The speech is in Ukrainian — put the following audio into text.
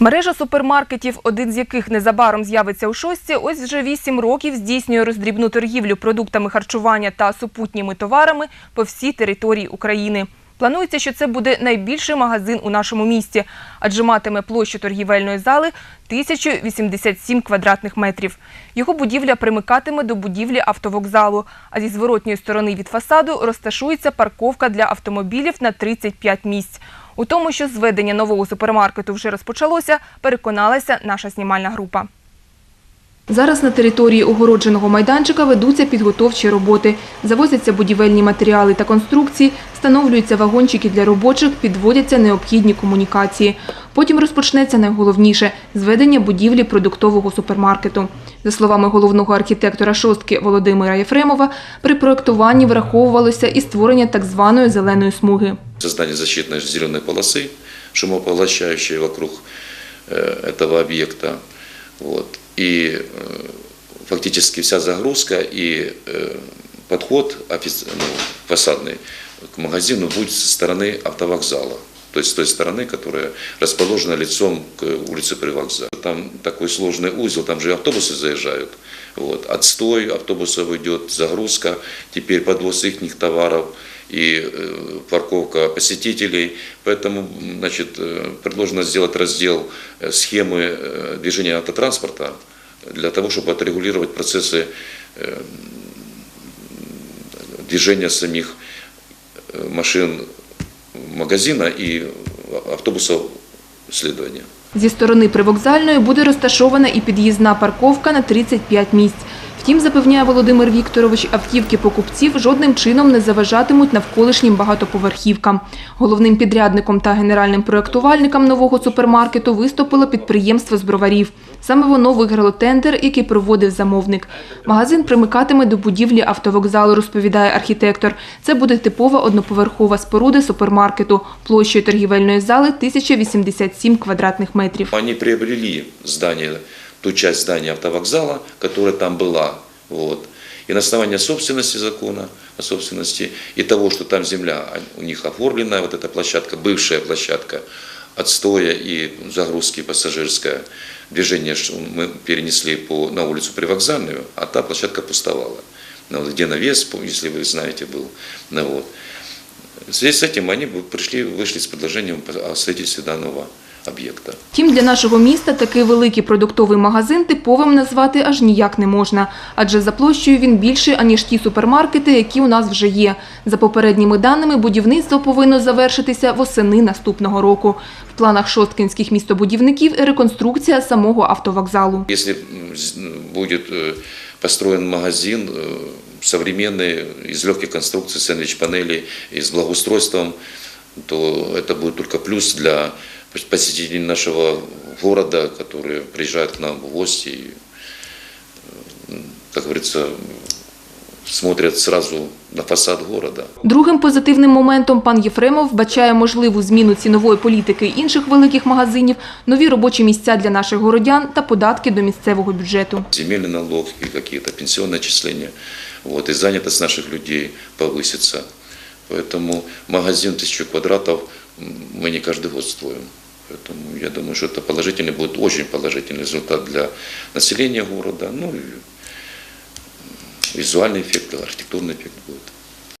Мережа супермаркетів, один з яких незабаром з'явиться у шостці, ось вже вісім років здійснює роздрібну торгівлю продуктами харчування та супутніми товарами по всій території України. Планується, що це буде найбільший магазин у нашому місті, адже матиме площу торгівельної зали 1087 квадратних метрів. Його будівля примикатиме до будівлі автовокзалу, а зі зворотньої сторони від фасаду розташується парковка для автомобілів на 35 місць. У тому, що зведення нового супермаркету вже розпочалося, переконалася наша знімальна група. Зараз на території огородженого майданчика ведуться підготовчі роботи. Завозяться будівельні матеріали та конструкції, встановлюються вагончики для робочих, підводяться необхідні комунікації. Потім розпочнеться найголовніше – зведення будівлі продуктового супермаркету. За словами головного архітектора шостки Володимира Єфремова, при проєктуванні враховувалося і створення так званої зеленої смуги. создание защитной зеленой полосы, шумопоглощающей вокруг э, этого объекта. Вот. И э, фактически вся загрузка и э, подход ну, фасадный к магазину будет со стороны автовокзала. То есть с той стороны, которая расположена лицом к улице Привокзала. Там такой сложный узел, там же автобусы заезжают. Вот. Отстой автобусов идет, загрузка, теперь подвоз их товаров и э, парковка посетителей. Поэтому значит, э, предложено сделать раздел э, схемы э, движения автотранспорта для того, чтобы отрегулировать процессы э, движения самих э, машин магазина и автобусов следования. Зі сторони привокзальної буде розташована і під'їзна парковка на 35 місць. Втім, запевняє Володимир Вікторович, автівки покупців жодним чином не заважатимуть навколишнім багатоповерхівкам. Головним підрядником та генеральним проєктувальником нового супермаркету виступило підприємство з броварів. Саме воно виграло тендер, який проводив замовник. Магазин примикатиме до будівлі автовокзалу, розповідає архітектор. Це буде типова одноповерхова споруда супермаркету площею торгівельної зали 1087 квадратних метрів. Они приобрели здание, ту часть здания автовокзала, которая там была. Вот. И на основании собственности закона, о собственности, и того, что там земля у них оформлена, вот эта площадка, бывшая площадка, отстоя и загрузки пассажирское движение что мы перенесли по, на улицу Привокзальную, а та площадка пустовала. Ну, вот где навес, если вы знаете, был. Ну, вот. В связи с этим они пришли, вышли с предложением о строительстве данного объекта. Втім, для нашого міста такий великий продуктовий магазин типовим назвати аж ніяк не можна. Адже за площею він більший, аніж ті супермаркети, які у нас вже є. За попередніми даними, будівництво повинно завершитися восени наступного року. В планах шосткинських містобудівників і реконструкція самого автовокзалу. Если м, з- м, будет э, построен магазин э, современный, из легких конструкций, сэндвич-панелей и с благоустройством, то это будет только плюс для пос- посетителей нашего города, которые приезжают к нам в гости и, э, м, как говорится, смотрят сразу на фасад города. Другим позитивним моментом пан Єфремов вбачає можливу зміну цінової політики інших великих магазинів, нові робочі місця для наших городян та податки до місцевого бюджету. земельный налог и какие-то пенсионные отчисления. Вот, и занятость наших людей повысится. Поэтому магазин тысячу квадратов мы не каждый год строим. Поэтому я думаю, что это положительный будет, очень положительный результат для населения города. Ну и визуальный эффект, архитектурный эффект будет.